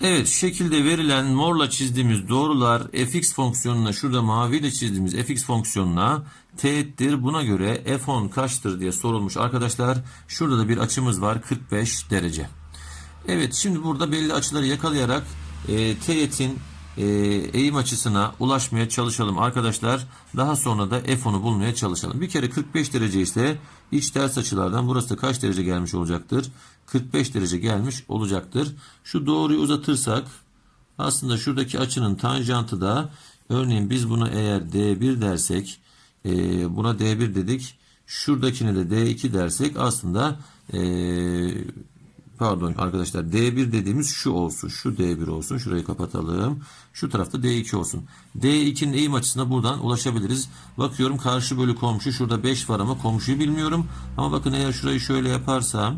Evet şu şekilde verilen morla çizdiğimiz doğrular fx fonksiyonuna şurada maviyle çizdiğimiz fx fonksiyonuna teğettir. Buna göre f10 kaçtır diye sorulmuş arkadaşlar. Şurada da bir açımız var 45 derece. Evet şimdi burada belli açıları yakalayarak e, teğetin e, eğim açısına ulaşmaya çalışalım arkadaşlar. Daha sonra da f10'u bulmaya çalışalım. Bir kere 45 derece ise iç ters açılardan burası da kaç derece gelmiş olacaktır? 45 derece gelmiş olacaktır. Şu doğruyu uzatırsak aslında şuradaki açının tanjantı da örneğin biz buna eğer D1 dersek e, buna D1 dedik. Şuradakine de D2 dersek aslında e, pardon arkadaşlar D1 dediğimiz şu olsun. Şu D1 olsun. Şurayı kapatalım. Şu tarafta D2 olsun. D2'nin eğim açısına buradan ulaşabiliriz. Bakıyorum karşı bölü komşu. Şurada 5 var ama komşuyu bilmiyorum. Ama bakın eğer şurayı şöyle yaparsam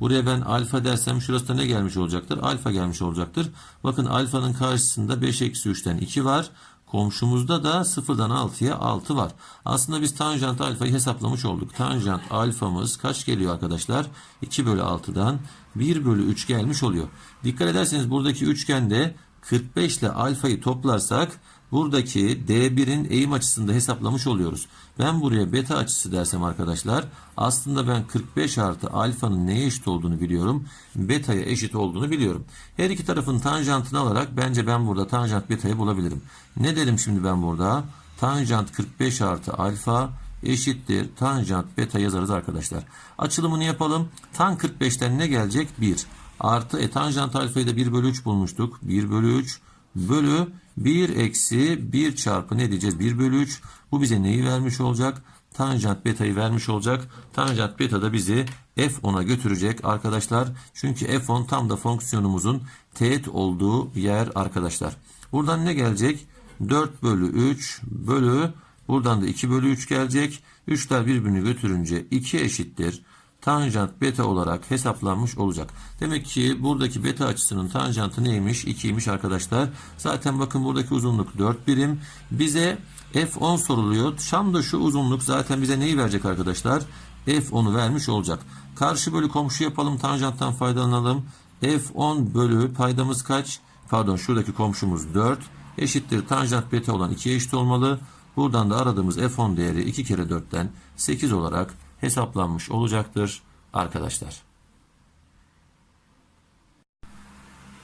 Buraya ben alfa dersem şurası da ne gelmiş olacaktır? Alfa gelmiş olacaktır. Bakın alfanın karşısında 5 eksi 3'ten 2 var. Komşumuzda da 0'dan 6'ya 6 var. Aslında biz tanjant alfayı hesaplamış olduk. Tanjant alfamız kaç geliyor arkadaşlar? 2 bölü 6'dan 1 bölü 3 gelmiş oluyor. Dikkat ederseniz buradaki üçgende 45 ile alfayı toplarsak buradaki D1'in eğim açısını da hesaplamış oluyoruz. Ben buraya beta açısı dersem arkadaşlar aslında ben 45 artı alfanın neye eşit olduğunu biliyorum. Beta'ya eşit olduğunu biliyorum. Her iki tarafın tanjantını alarak bence ben burada tanjant beta'yı bulabilirim. Ne derim şimdi ben burada? Tanjant 45 artı alfa eşittir. Tanjant beta yazarız arkadaşlar. Açılımını yapalım. Tan 45'ten ne gelecek? 1. Artı e, tanjant alfayı da 1 bölü 3 bulmuştuk. 1 bölü 3 bölü 1 eksi 1 çarpı ne diyeceğiz? 1 bölü 3. Bu bize neyi vermiş olacak? Tanjant beta'yı vermiş olacak. Tanjant beta da bizi f10'a götürecek arkadaşlar. Çünkü f10 tam da fonksiyonumuzun teğet olduğu yer arkadaşlar. Buradan ne gelecek? 4 bölü 3 bölü buradan da 2 bölü 3 gelecek. 3'ler birbirini götürünce 2 eşittir tanjant beta olarak hesaplanmış olacak. Demek ki buradaki beta açısının tanjantı neymiş? 2'ymiş arkadaşlar. Zaten bakın buradaki uzunluk 4 birim. Bize F10 soruluyor. Şam da şu uzunluk zaten bize neyi verecek arkadaşlar? F10'u vermiş olacak. Karşı bölü komşu yapalım. Tanjanttan faydalanalım. F10 bölü paydamız kaç? Pardon şuradaki komşumuz 4. Eşittir tanjant beta olan 2'ye eşit olmalı. Buradan da aradığımız F10 değeri 2 kere 4'ten 8 olarak hesaplanmış olacaktır arkadaşlar.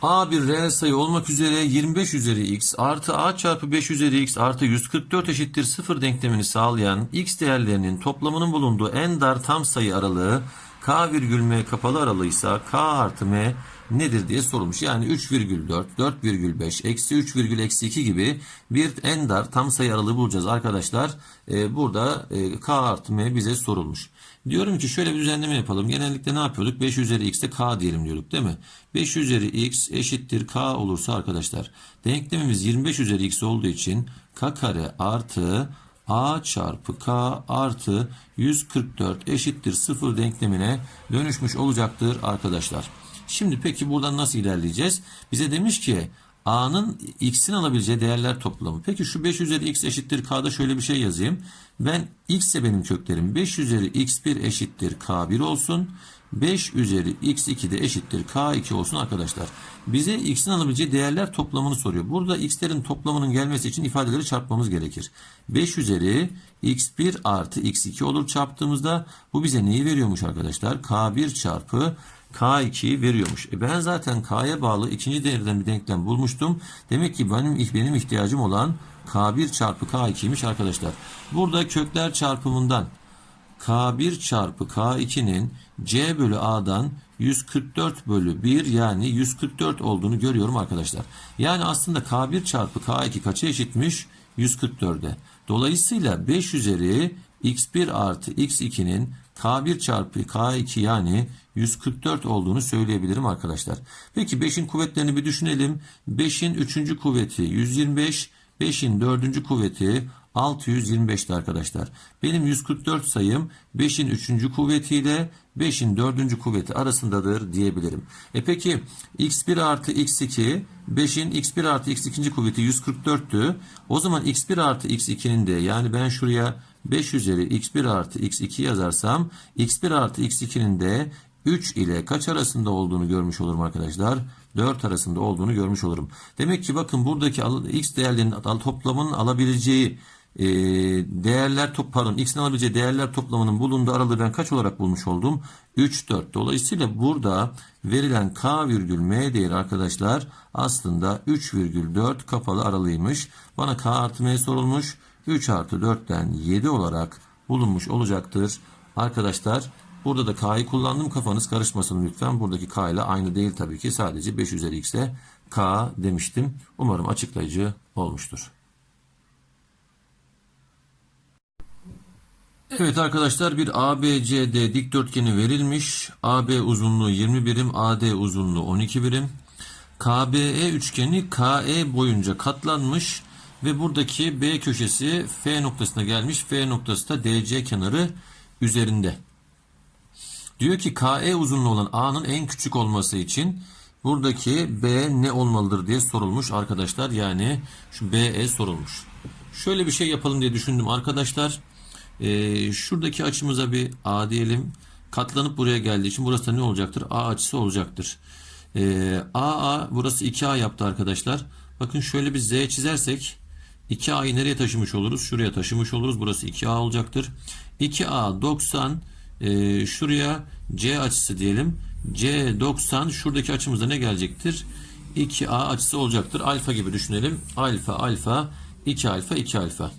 A bir reel sayı olmak üzere 25 üzeri x artı a çarpı 5 üzeri x artı 144 eşittir 0 denklemini sağlayan x değerlerinin toplamının bulunduğu en dar tam sayı aralığı k virgül m kapalı aralığıysa k artı m nedir diye sorulmuş. Yani 3,4, 4,5, eksi 3, eksi 2 gibi bir en dar tam sayı aralığı bulacağız arkadaşlar. Ee, burada e, k artı m bize sorulmuş. Diyorum ki şöyle bir düzenleme yapalım. Genellikle ne yapıyorduk? 5 üzeri x'te k diyelim diyorduk değil mi? 5 üzeri x eşittir k olursa arkadaşlar denklemimiz 25 üzeri x olduğu için k kare artı a çarpı k artı 144 eşittir 0 denklemine dönüşmüş olacaktır arkadaşlar. Şimdi peki buradan nasıl ilerleyeceğiz? Bize demiş ki a'nın x'in alabileceği değerler toplamı. Peki şu 5 üzeri x eşittir k'da şöyle bir şey yazayım. Ben x ise benim köklerim 5 üzeri x1 eşittir k1 olsun. 5 üzeri x2 de eşittir k2 olsun arkadaşlar. Bize x'in alabileceği değerler toplamını soruyor. Burada x'lerin toplamının gelmesi için ifadeleri çarpmamız gerekir. 5 üzeri x1 artı x2 olur çarptığımızda bu bize neyi veriyormuş arkadaşlar? k1 çarpı K2'yi veriyormuş. E ben zaten K'ya bağlı ikinci değerden bir denklem bulmuştum. Demek ki benim benim ihtiyacım olan K1 çarpı K2'ymiş arkadaşlar. Burada kökler çarpımından K1 çarpı K2'nin C bölü A'dan 144 bölü 1 yani 144 olduğunu görüyorum arkadaşlar. Yani aslında K1 çarpı K2 kaça eşitmiş? 144'e. Dolayısıyla 5 üzeri x1 artı x2'nin K1 çarpı K2 yani 144 olduğunu söyleyebilirim arkadaşlar. Peki 5'in kuvvetlerini bir düşünelim. 5'in 3. kuvveti 125, 5'in 4. kuvveti 625'ti arkadaşlar. Benim 144 sayım 5'in 3. kuvvetiyle 5'in 4. kuvveti arasındadır diyebilirim. E peki x1 artı x2 5'in x1 artı x2. kuvveti 144'tü. O zaman x1 artı x2'nin de yani ben şuraya 5 üzeri x1 artı x2 yazarsam x1 artı x2'nin de 3 ile kaç arasında olduğunu görmüş olurum arkadaşlar? 4 arasında olduğunu görmüş olurum. Demek ki bakın buradaki x değerlerinin toplamının alabileceği e, değerler top pardon x'in alabileceği değerler toplamının bulunduğu aralığı ben kaç olarak bulmuş oldum? 3 4. Dolayısıyla burada verilen k virgül m değeri arkadaşlar aslında 3,4 kapalı aralığıymış. Bana k artı m sorulmuş. 3 artı 4'ten 7 olarak bulunmuş olacaktır. Arkadaşlar burada da k'yı kullandım. Kafanız karışmasın lütfen. Buradaki k ile aynı değil tabii ki. Sadece 5 üzeri x'e k demiştim. Umarım açıklayıcı olmuştur. Evet arkadaşlar bir ABCD dikdörtgeni verilmiş. AB uzunluğu 20 birim, AD uzunluğu 12 birim. KBE üçgeni KE boyunca katlanmış ve buradaki B köşesi F noktasına gelmiş. F noktası da DC kenarı üzerinde. Diyor ki KE uzunluğu olan A'nın en küçük olması için buradaki B ne olmalıdır diye sorulmuş arkadaşlar. Yani şu BE sorulmuş. Şöyle bir şey yapalım diye düşündüm arkadaşlar. Ee, şuradaki açımıza bir A diyelim. Katlanıp buraya geldiği için burası da ne olacaktır? A açısı olacaktır. Ee, AA burası 2A yaptı arkadaşlar. Bakın şöyle bir Z çizersek 2A'yı nereye taşımış oluruz? Şuraya taşımış oluruz. Burası 2A olacaktır. 2A 90 e, şuraya C açısı diyelim. C 90 şuradaki açımızda ne gelecektir? 2A açısı olacaktır. Alfa gibi düşünelim. Alfa alfa 2 alfa 2 alfa.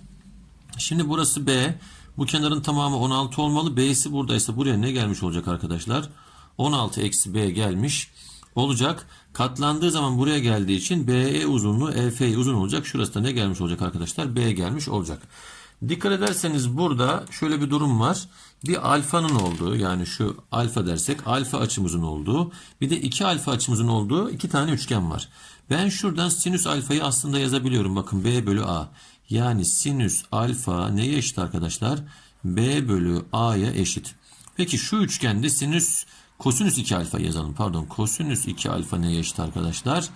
Şimdi burası B. Bu kenarın tamamı 16 olmalı. B'si buradaysa buraya ne gelmiş olacak arkadaşlar? 16 eksi B gelmiş olacak. Katlandığı zaman buraya geldiği için BE uzunluğu EF uzun olacak. Şurası da ne gelmiş olacak arkadaşlar? B gelmiş olacak. Dikkat ederseniz burada şöyle bir durum var. Bir alfanın olduğu yani şu alfa dersek alfa açımızın olduğu bir de iki alfa açımızın olduğu iki tane üçgen var. Ben şuradan sinüs alfayı aslında yazabiliyorum. Bakın B bölü A. Yani sinüs alfa neye eşit arkadaşlar? B bölü A'ya eşit. Peki şu üçgende sinüs kosinüs 2 alfa yazalım. Pardon kosinüs 2 alfa neye eşit arkadaşlar?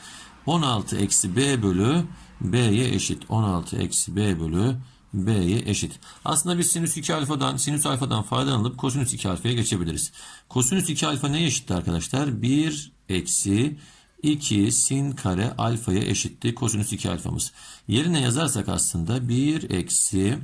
16 eksi B bölü B'ye eşit. 16 eksi B bölü B'ye eşit. Aslında biz sinüs 2 alfadan sinüs alfadan faydalanıp kosinüs 2 alfaya geçebiliriz. Kosinüs 2 alfa neye eşitti arkadaşlar? 1 eksi 2 sin kare alfaya eşitti kosinüs 2 alfamız. Yerine yazarsak aslında 1 eksi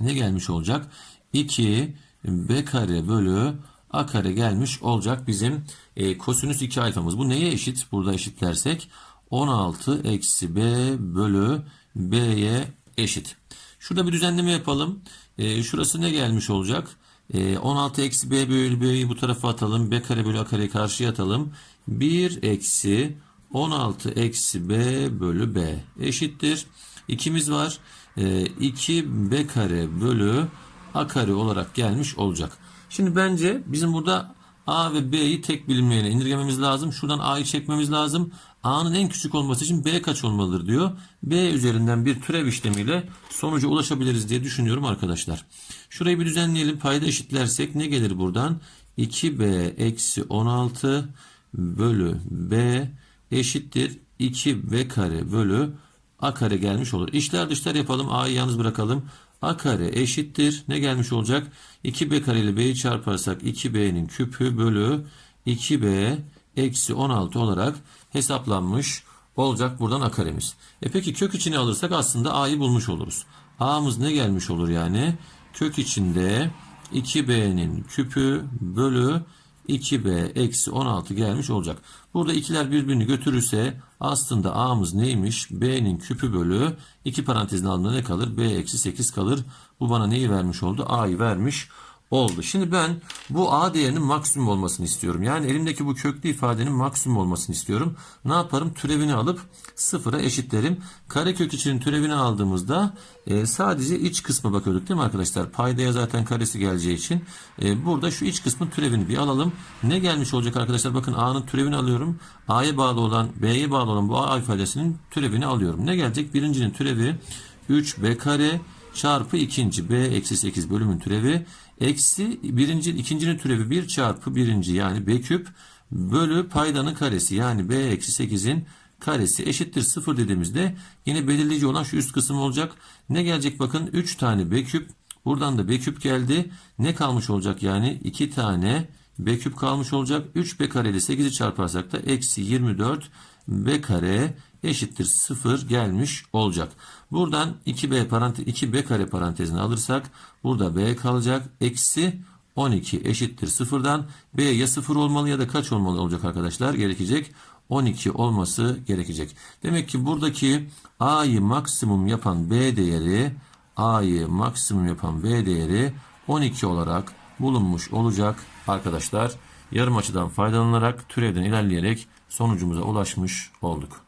ne gelmiş olacak? 2 b kare bölü a kare gelmiş olacak bizim e, kosinüs 2 alfamız. Bu neye eşit? Burada eşitlersek 16 eksi b bölü b'ye eşit. Şurada bir düzenleme yapalım. E, şurası ne gelmiş olacak? E, 16 eksi b bölü b'yi bu tarafa atalım. b kare bölü a kareyi karşıya atalım. 1 eksi 16 eksi b bölü b eşittir. İkimiz var. E, 2 b kare bölü a kare olarak gelmiş olacak. Şimdi bence bizim burada a ve b'yi tek bilinmeyene indirgememiz lazım. Şuradan a'yı çekmemiz lazım. a'nın en küçük olması için b kaç olmalıdır diyor. b üzerinden bir türev işlemiyle sonuca ulaşabiliriz diye düşünüyorum arkadaşlar. Şurayı bir düzenleyelim. Payda eşitlersek ne gelir buradan? 2b eksi 16 bölü b eşittir 2b kare bölü a kare gelmiş olur. İşler dışlar yapalım. a'yı yalnız bırakalım. a kare eşittir. Ne gelmiş olacak? 2b kare ile b'yi çarparsak 2b'nin küpü bölü 2b eksi 16 olarak hesaplanmış olacak buradan a karemiz. E peki kök içine alırsak aslında a'yı bulmuş oluruz. a'mız ne gelmiş olur yani? Kök içinde 2b'nin küpü bölü 2b eksi 16 gelmiş olacak. Burada ikiler birbirini götürürse aslında a'mız neymiş? b'nin küpü bölü 2 parantezin altında ne kalır? b eksi 8 kalır. Bu bana neyi vermiş oldu? a'yı vermiş oldu. Şimdi ben bu a değerinin maksimum olmasını istiyorum. Yani elimdeki bu köklü ifadenin maksimum olmasını istiyorum. Ne yaparım? Türevini alıp sıfıra eşitlerim. Karekök içinin türevini aldığımızda e, sadece iç kısma bakıyorduk değil mi arkadaşlar? Paydaya zaten karesi geleceği için e, burada şu iç kısmın türevini bir alalım. Ne gelmiş olacak arkadaşlar? Bakın a'nın türevini alıyorum. a'ya bağlı olan b'ye bağlı olan bu a ifadesinin türevini alıyorum. Ne gelecek? Birincinin türevi 3b kare çarpı ikinci b eksi 8 bölümün türevi eksi birinci ikincinin türevi 1 çarpı birinci yani b küp bölü paydanın karesi yani b eksi 8'in karesi eşittir 0 dediğimizde yine belirleyici olan şu üst kısım olacak. Ne gelecek bakın 3 tane b küp buradan da b küp geldi. Ne kalmış olacak yani 2 tane b küp kalmış olacak. 3b kare ile 8'i çarparsak da eksi 24 b kare eşittir 0 gelmiş olacak. Buradan 2b, parante 2b kare parantezini alırsak burada b kalacak. Eksi 12 eşittir 0'dan b ya 0 olmalı ya da kaç olmalı olacak arkadaşlar? Gerekecek 12 olması gerekecek. Demek ki buradaki a'yı maksimum yapan b değeri a'yı maksimum yapan b değeri 12 olarak bulunmuş olacak arkadaşlar. Yarım açıdan faydalanarak türevden ilerleyerek sonucumuza ulaşmış olduk.